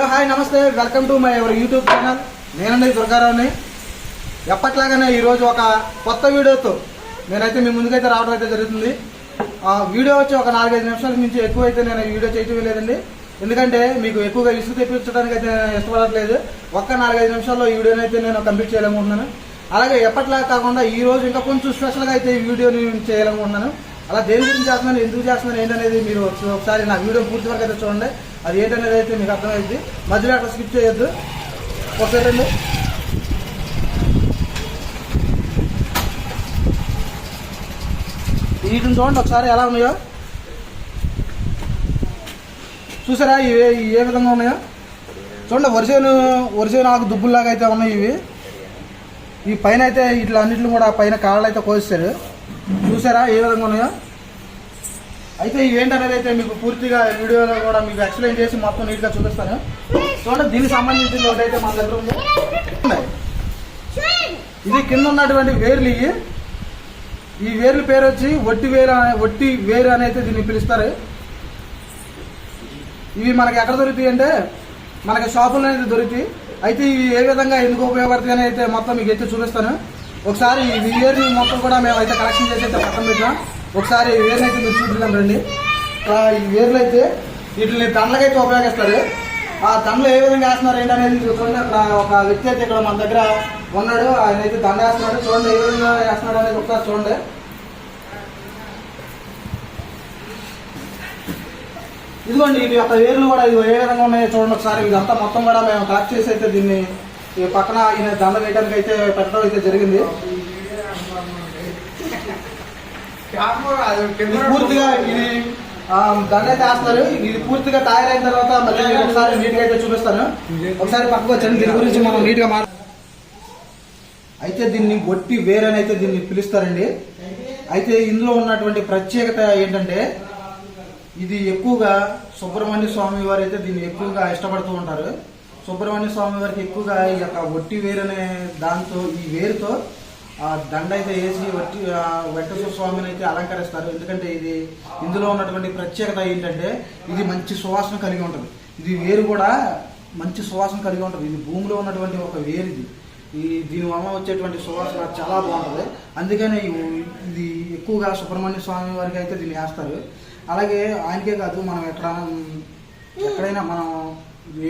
Hello hi నమస్తే. Welcome to my ఎవరి YouTube channel. నేనండి దుర్గారావుని. ఎప్పట్లాగానే ఈరోజు ఒక కొత్త వీడియోతో నేనైతే మీ ముందుకైతే రావడం అయితే జరుగుతుంది. ఆ వీడియో వచ్చి ఒక నాలుగైదు నిమిషాల నుంచి ఎక్కువ అయితే నేను వీడియో చేయటం లేదండి. ఎందుకంటే మీకు ఎక్కువగా ఇసుకు తెప్పించడానికి అయితే నేను ఇష్టపడట్లేదు. ఒక్క నాలుగైదు నిమిషాల్లో ఈ వీడియోని అయితే నేను కంప్లీట్ చేయాలనుకుంటున్నాను. అలాగే ఎప్పట్లా కాకుండా ఈ రోజు ఇంకా కొంచెం స్పెషల్గా అయితే ఈ వీడియోని చేయాలనుకుంటున్నాను. అలా దేని గురించి చేస్తున్నాను ఎందుకు చేస్తున్నాను ఏంటనేది మీరు ఒకసారి- నా వీడియో పూర్తి వరకు అయితే చూడండి. అది ఏంటనేది అయితే మీకు అర్థమైంది మధ్యలో అట్లా స్కిప్ చేయొద్దు. ఒకసారి అండి వీటిని చూడండి ఒకసారి ఎలా ఉన్నాయో. చూసారా ఇవి ఇవి ఏ విధంగా ఉన్నాయో? చూడండి వరిసేను వరిసేను ఆకు దుబ్బుల్లాగా అయితే ఉన్నాయి ఇవి. ఈ పైన అయితే ఇట్లా అన్నింటిని కూడా పైన కాళ్ళు అయితే కోస్తారు చూసారా? ఏ విధంగా ఉన్నాయో? అయితే ఇవి ఏంటనేది అయితే మీకు పూర్తిగా వీడియోలో కూడా మీకు ఎక్స్ప్లెయిన్ చేసి మొత్తం నీట్గా చూపిస్తాను. చూడండి దీనికి సంబంధించిన ఒకటైతే మన దగ్గర ఉంది. ఇది కింద ఉన్నటువంటి వేర్లు ఇవి. ఈ వేర్ల పేరు వచ్చి వట్టి వేరు వట్టి వేరు అని అయితే దీన్ని పిలుస్తారు. ఇవి మనకి ఎక్కడ దొరుకుతాయి అంటే మనకి షాపుల్లో అయితే దొరుకుతాయి. అయితే ఇవి ఏ విధంగా ఎందుకు ఉపయోగపడతాయి అని అయితే మొత్తం మీకు అయితే చూపిస్తాను. ఒకసారి ఈ వేరుని మొత్తం కూడా మేము అయితే కలెక్షన్ చేసి అయితే పక్కన పెట్టాం ఒకసారి ఈ అయితే మీరు చూపిద్దాం రండి. ఈ వేర్లు అయితే వీటిని దండలకైతే ఉపయోగిస్తారు. ఆ దండలు ఏ విధంగా వేస్తున్నారు ఏంటనేది చూడండి. అక్కడ ఒక వ్యక్తి అయితే ఇక్కడ మన దగ్గర ఉన్నాడు. ఆయన అయితే దండ వేస్తున్నాడు. చూడండి ఏ విధంగా వేస్తున్నాడు అనేది ఒకసారి చూడండి. ఇదిగోండి ఇది యొక్క వేర్లు కూడా ఇది ఏ విధంగా ఉన్నాయో చూడండి ఒకసారి. ఇదంతా మొత్తం కూడా మేము కలెక్ట్ చేసి అయితే దీన్ని ఈ పక్కన ఈయన దండ వేయడానికి అయితే పెట్టడం అయితే జరిగింది. పూర్తిగా ఇది దండ అయితే వేస్తారు. ఇది పూర్తిగా తయారైన తర్వాత మళ్ళీ ఒకసారి నీట్గా అయితే చూపిస్తాను. ఒకసారి పక్కకు వచ్చాను దీని గురించి మనం నీట్గా అయితే దీన్ని బొట్టి వేరని అయితే దీన్ని పిలుస్తారండి. అయితే ఇందులో ఉన్నటువంటి ప్రత్యేకత ఏంటంటే ఇది ఎక్కువగా సుబ్రహ్మణ్య స్వామి వారు అయితే దీన్ని ఎక్కువగా ఇష్టపడుతూ ఉంటారు. సుబ్రహ్మణ్య స్వామి వారికి ఎక్కువగా ఈ యొక్క ఒట్టి వేరు అనే దాంతో ఈ వేరుతో ఆ దండ అయితే వేసి వట్టి వెంకటేశ్వర స్వామిని అయితే అలంకరిస్తారు. ఎందుకంటే ఇది ఇందులో ఉన్నటువంటి ప్రత్యేకత ఏంటంటే ఇది మంచి సువాసన కలిగి ఉంటుంది. ఇది వేరు కూడా మంచి సువాసన కలిగి ఉంటుంది. ఇది భూమిలో ఉన్నటువంటి ఒక వేరు ఇది. ఈ దీని వల్ల వచ్చేటువంటి సువాసన చాలా బాగుంటుంది. అందుకనే ఇది ఎక్కువగా సుబ్రహ్మణ్య స్వామి వారికి అయితే దీన్ని వేస్తారు. అలాగే ఆయనకే కాదు మనం ఎక్కడ ఎక్కడైనా మనం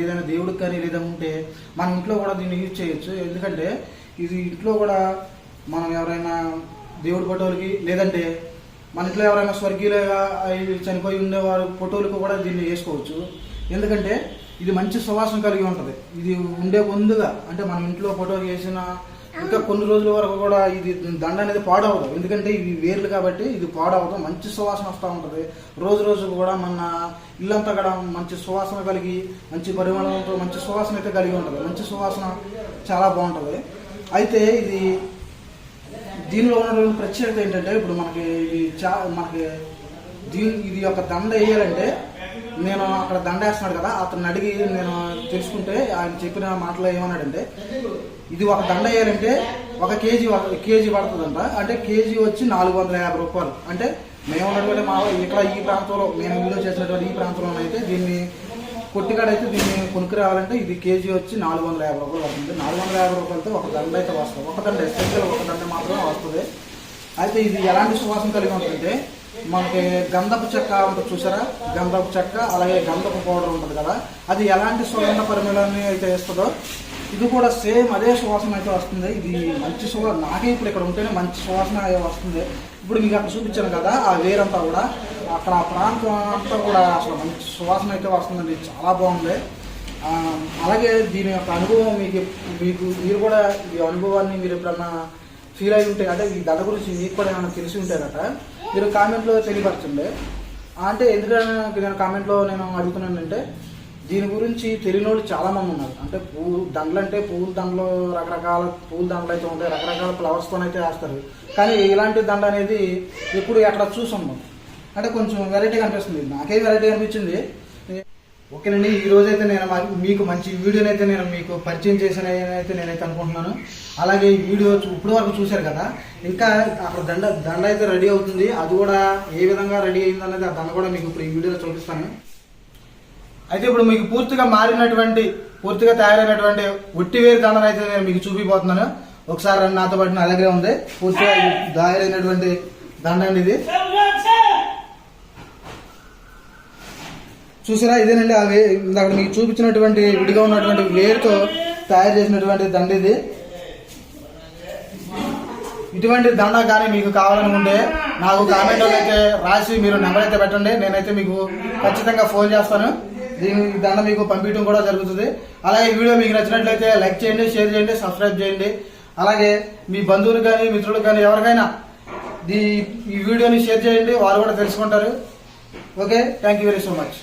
ఏదైనా దేవుడికి కానీ లేదా ఉంటే మన ఇంట్లో కూడా దీన్ని యూజ్ చేయొచ్చు. ఎందుకంటే ఇది ఇంట్లో కూడా మనం ఎవరైనా దేవుడి ఫోటోలకి లేదంటే మన ఇంట్లో ఎవరైనా స్వర్గీయులుగా చనిపోయి ఉండేవారు ఫోటోలకు కూడా దీన్ని వేసుకోవచ్చు. ఎందుకంటే ఇది మంచి సువాసన కలిగి ఉంటుంది. ఇది ఉండే ముందుగా అంటే మనం ఇంట్లో ఫోటో వేసిన ఇంకా కొన్ని రోజుల వరకు కూడా ఇది దండ అనేది పాడవదు. ఎందుకంటే ఇవి వేర్లు కాబట్టి ఇది పాడవదు. మంచి సువాసన వస్తూ ఉంటుంది. రోజు రోజు కూడా మన ఇల్లంతా కూడా మంచి సువాసన కలిగి మంచి పరిమళంతో మంచి సువాసన అయితే కలిగి ఉంటుంది. మంచి సువాసన చాలా బాగుంటుంది. అయితే ఇది దీనిలో ఉన్నటువంటి ప్రత్యేకత ఏంటంటే ఇప్పుడు మనకి ఇది చా మనకి దీని ఇది ఒక దండ వేయాలంటే నేను అక్కడ దండ వేస్తున్నాడు కదా అతను అడిగి నేను తెలుసుకుంటే ఆయన చెప్పిన మాటలో ఏమన్నాడంటే ఇది ఒక దండ వేయాలంటే ఒక కేజీ కేజీ పడుతుందంట. అంటే కేజీ వచ్చి నాలుగు వందల యాభై రూపాయలు. అంటే మేము ఉన్నటువంటి మా ఇక్కడ ఈ ప్రాంతంలో నేను వీడియో చేసినటువంటి ఈ ప్రాంతంలో అయితే దీన్ని కొట్టికాడైతే దీన్ని కొనుక్కు రావాలంటే ఇది కేజీ వచ్చి నాలుగు వందల యాభై రూపాయలు వస్తుంది నాలుగు వందల యాభై రూపాయలతో ఒక దండ అయితే వస్తుంది. ఒక దండ ఎస్పెషల్ ఒక దండ మాత్రమే వస్తుంది. అయితే ఇది ఎలాంటి సువాసన కలిగి ఉంటుందంటే మనకి గంధపు చెక్క ఉంటుంది చూసారా? గంధపు చెక్క అలాగే గంధపు పౌడర్ ఉంటుంది కదా. అది ఎలాంటి సుగంధ పరిమళాన్ని అయితే ఇస్తుందో ఇది కూడా సేమ్ అదే సువాసన అయితే వస్తుంది. ఇది మంచి సువాసన నాకే ఇప్పుడు ఇక్కడ ఉంటేనే మంచి సువాసన వస్తుంది. ఇప్పుడు మీకు అక్కడ చూపించాను కదా ఆ వేరంతా కూడా. అక్కడ ఆ ప్రాంతం అంతా కూడా అసలు మంచి సువాసన అయితే వస్తుందండి. చాలా బాగుంది. అలాగే దీని యొక్క అనుభవం మీకు మీకు మీరు కూడా ఈ అనుభవాన్ని మీరు ఎప్పుడన్నా ఫీల్ అయి ఉంటాయి. అంటే ఈ దండ గురించి మీకు కూడా ఏమైనా తెలిసి ఉంటేనట మీరు కామెంట్లో తెలియపరచండి. అంటే ఎందుకంటే నేను కామెంట్లో నేను అడుగుతున్నానంటే దీని గురించి తెలియని వాళ్ళు చాలా మంది ఉన్నారు. అంటే పువ్వు దండలు అంటే పువ్వుల దండలు రకరకాల పువ్వుల దండలు అయితే ఉంటాయి. రకరకాల ఫ్లవర్స్తో అయితే వేస్తారు. కానీ ఇలాంటి దండ అనేది ఎప్పుడు ఎక్కడ చూసున్నాం అంటే కొంచెం వెరైటీగా అనిపిస్తుంది. నాకే వెరైటీ అనిపించింది. ఓకేనండి ఈ రోజైతే నేను మీకు మంచి వీడియోని అయితే నేను మీకు పరిచయం చేసిన అయితే నేనైతే అనుకుంటున్నాను. అలాగే ఈ వీడియో ఇప్పుడు వరకు చూశారు కదా ఇంకా అక్కడ దండ దండ అయితే రెడీ అవుతుంది. అది కూడా ఏ విధంగా రెడీ అయింది అనేది ఆ దండ కూడా మీకు ఇప్పుడు ఈ వీడియోలో చూపిస్తాను. అయితే ఇప్పుడు మీకు పూర్తిగా మారినటువంటి పూర్తిగా తయారైనటువంటి ఒట్టివేరు దండను అయితే నేను మీకు చూపిపోతున్నాను. ఒకసారి నాతో పాటు నా దగ్గరే ఉంది. పూర్తిగా తయారైనటువంటి దండ అండి ఇది. చూసారా? ఇదేనండి ఆ వే మీకు చూపించినటువంటి విడిగా ఉన్నటువంటి వేరుతో తయారు చేసినటువంటి దండ ఇది. ఇటువంటి దండ కానీ మీకు కావాలనుకుంటే నాకు కామెంట్ అయితే రాసి మీరు నెంబర్ అయితే పెట్టండి. నేనైతే మీకు ఖచ్చితంగా ఫోన్ చేస్తాను. దీని దండ మీకు పంపించడం కూడా జరుగుతుంది. అలాగే ఈ వీడియో మీకు నచ్చినట్లయితే లైక్ చేయండి షేర్ చేయండి సబ్స్క్రైబ్ చేయండి. అలాగే మీ బంధువులు కానీ మిత్రులు కానీ ఎవరికైనా ఈ ఈ వీడియోని షేర్ చేయండి. వారు కూడా తెలుసుకుంటారు. Okay? Thank you very so much.